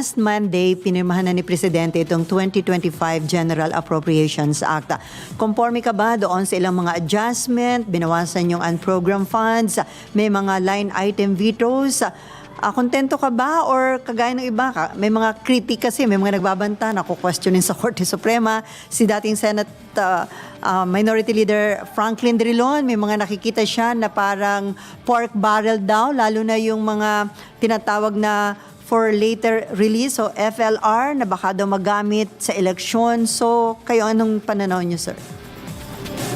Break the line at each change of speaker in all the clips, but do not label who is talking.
last Monday, pinirmahan na ni Presidente itong 2025 General Appropriations Act. Conforme ka ba doon sa ilang mga adjustment, binawasan yung unprogrammed funds, may mga line item vetoes, Ah, kontento ka ba or kagaya ng iba ka? May mga critic kasi, may mga nagbabanta na questionin sa Korte Suprema. Si dating Senate ah, ah, Minority Leader Franklin Drilon, may mga nakikita siya na parang pork barrel daw, lalo na yung mga tinatawag na for later release o FLR na baka daw magamit sa eleksyon. So, kayo anong pananaw niyo, sir?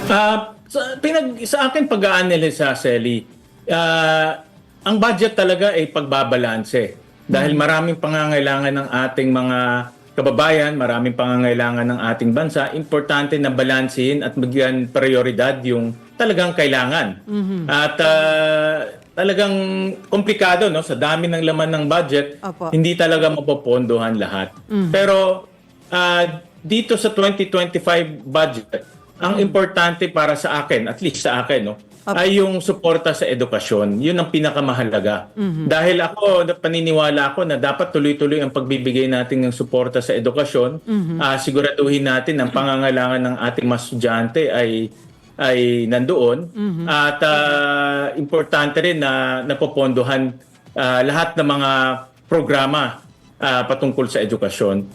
Ah, sa, pinag, sa akin pag-aanalisa, Sally, ah, ang budget talaga ay pagbabalanse. Dahil maraming pangangailangan ng ating mga kababayan, maraming pangangailangan ng ating bansa, importante na balansehin at bigyan prioridad yung talagang kailangan. At ah, talagang komplikado no sa dami ng laman ng budget,
Opo.
hindi talaga mapopondohan lahat. Pero ah, dito sa 2025 budget, ang importante para sa akin, at least sa akin, no, ay yung suporta sa edukasyon. Yun ang pinakamahalaga. Dahil ako, paniniwala ako na dapat tuloy-tuloy ang pagbibigay natin ng suporta sa edukasyon. Ah, siguraduhin natin ang pangangailangan ng ating mga estudyante ay ay nandoon at ah, importante rin na napopondohan ah, lahat ng mga programa ah, patungkol sa edukasyon.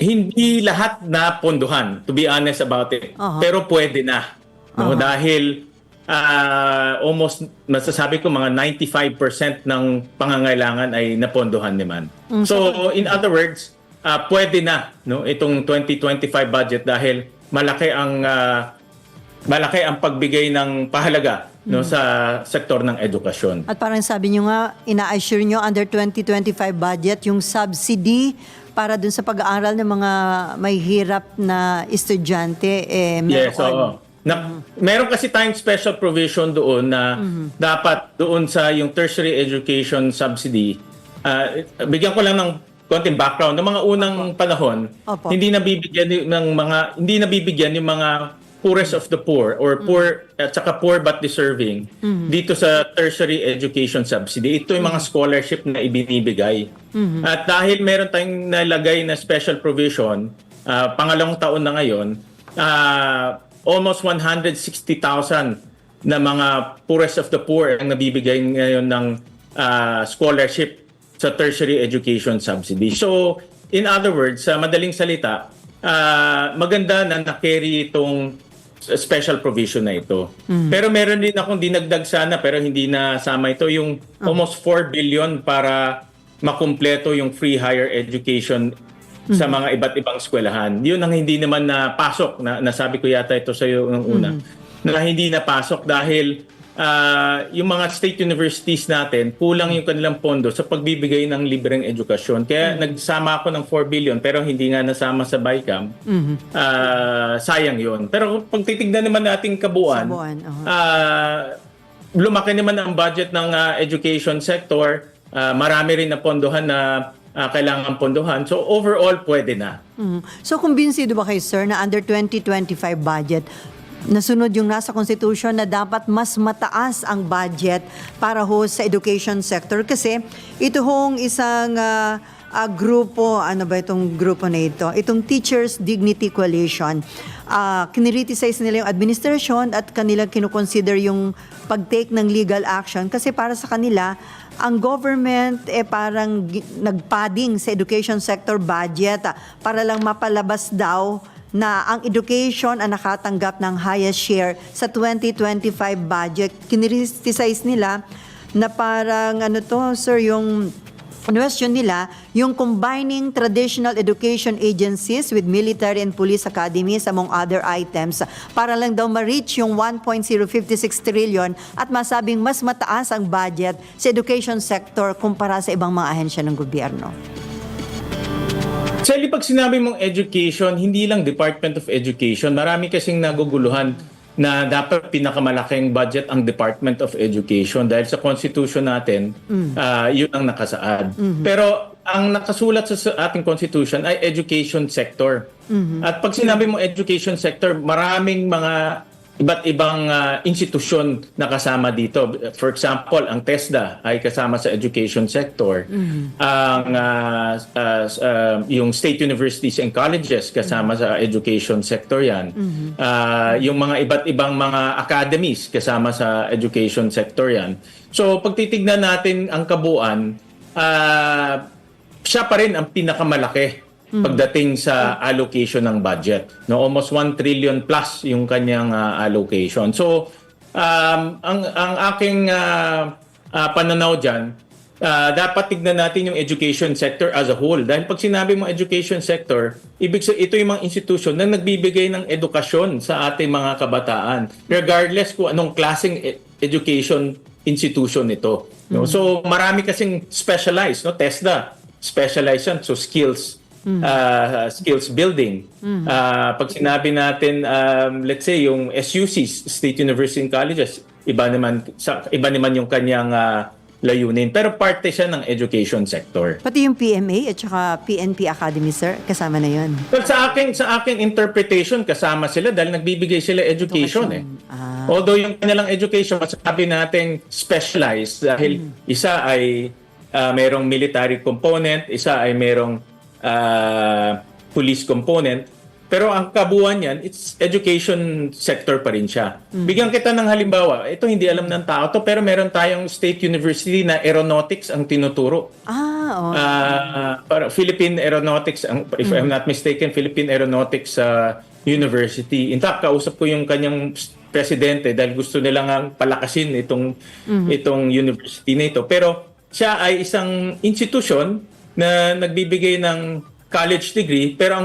Hindi lahat na pondohan, to be honest about it.
Aha.
Pero pwede na. No? Dahil ah, almost, masasabi ko, mga 95% ng pangangailangan ay napondohan naman. So, in other words, ah, pwede na no, itong 2025 budget dahil malaki ang ah, malaki ang pagbigay ng pahalaga no sa sektor ng edukasyon.
At parang sabi nyo nga, ina-assure nyo under 2025 budget yung subsidy para dun sa pag-aaral ng mga may hirap na estudyante. Eh,
Yes,
meron.
oo. Na, Meron kasi tayong special provision doon na dapat doon sa yung tertiary education subsidy, ah, bigyan ko lang ng konting background. Ng mga unang panahon,
Opo.
hindi nabibigyan ng mga hindi nabibigyan yung mga poorest of the poor or poor at saka poor but deserving dito sa tertiary education subsidy. Ito yung mga scholarship na ibinibigay. At dahil meron tayong nalagay na special provision, ah, pangalawang taon na ngayon, ah, almost 160,000 na mga poorest of the poor ang nabibigay ngayon ng ah, scholarship sa tertiary education subsidy. So, in other words, sa madaling salita, ah, maganda na na-carry itong special provision na ito. Pero meron din akong dinagdag sana pero hindi na sama ito yung almost 4 billion para makumpleto yung free higher education sa mga iba't ibang eskwelahan. Yun ang hindi naman napasok na nasabi ko yata ito sa iyo nung una. Na hindi napasok dahil ah, yung mga state universities natin, kulang yung kanilang pondo sa pagbibigay ng libreng edukasyon. Kaya nagsama ako ng 4 billion pero hindi nga nasama sa BICAM. Ah, sayang yun. Pero pag titignan naman natin kabuuan,
Kabuuan, aha.
ah, lumaki naman ang budget ng ah, education sector. Ah, marami rin na pondohan na ah, kailangan pondohan. So overall, pwede na.
Mhm. So, kumbinsido ba kayo, sir, na under 2025 budget, nasunod yung nasa Constitution na dapat mas mataas ang budget para ho sa education sector? Kasi ito hong isang ah, ah, grupo, ano ba itong grupo na ito? Itong Teachers Dignity Coalition. Uh, kinriticize nila yung administration at kanilang kinukonsider yung pag-take ng legal action kasi para sa kanila, ang government eh parang nagpadding sa education sector budget ah, para lang mapalabas daw na ang education ang nakatanggap ng highest share sa 2025 budget. Kinriticize nila na parang ano to, sir, yung question nila, yung combining traditional education agencies with military and police academies among other items para lang daw ma-reach yung 1.056 trillion at masabing mas mataas ang budget sa education sector kumpara sa ibang mga ahensya ng gobyerno.
Sally, pag sinabi mong education, hindi lang Department of Education. Marami kasing naguguluhan na dapat pinakamalaking budget ang Department of Education dahil sa Constitution natin, ah, yun ang nakasaad. Pero ang nakasulat sa, ating Constitution ay education sector. At pag sinabi mo education sector, maraming mga iba't ibang ah, institusyon na kasama dito. For example, ang TESDA ay kasama sa education sector. Ang ah, ah, ah, yung state universities and colleges kasama sa education sector 'yan. Ah, yung mga iba't ibang mga academies kasama sa education sector 'yan. So pag titignan natin ang kabuuan, ah, siya pa rin ang pinakamalaki pagdating sa allocation ng budget. No, almost 1 trillion plus yung kanyang ah, allocation. So, um, ang ang aking ah, ah, pananaw diyan, dapat tignan natin yung education sector as a whole. Dahil pag sinabi mo education sector, ibig sabihin ito yung mga institusyon na nagbibigay ng edukasyon sa ating mga kabataan regardless kung anong klaseng e- education institution ito. No? So marami kasing specialized, no? TESDA, specialized yan. So skills, uh, skills building. Uh, pag sinabi natin, um, let's say yung SUCs, State University and Colleges, iba naman, sa, iba naman yung kanyang uh, layunin. Pero parte siya ng education sector.
Pati yung PMA at saka PNP Academy, sir, kasama na yun.
Well, sa akin sa akin interpretation kasama sila dahil nagbibigay sila education eh.
Ah.
Although yung kanilang education sabi natin specialized dahil isa ay ah, merong military component, isa ay merong ah, police component. Pero ang kabuuan niyan, it's education sector pa rin siya. Bigyan kita ng halimbawa, ito hindi alam ng tao to, pero meron tayong state university na aeronautics ang tinuturo.
Ah, oh.
Ah, para Philippine Aeronautics, ang, if I'm not mistaken, Philippine Aeronautics ah, University. In fact, kausap ko yung kanyang presidente dahil gusto nila nga palakasin itong itong university na ito. Pero siya ay isang institution na nagbibigay ng college degree pero ang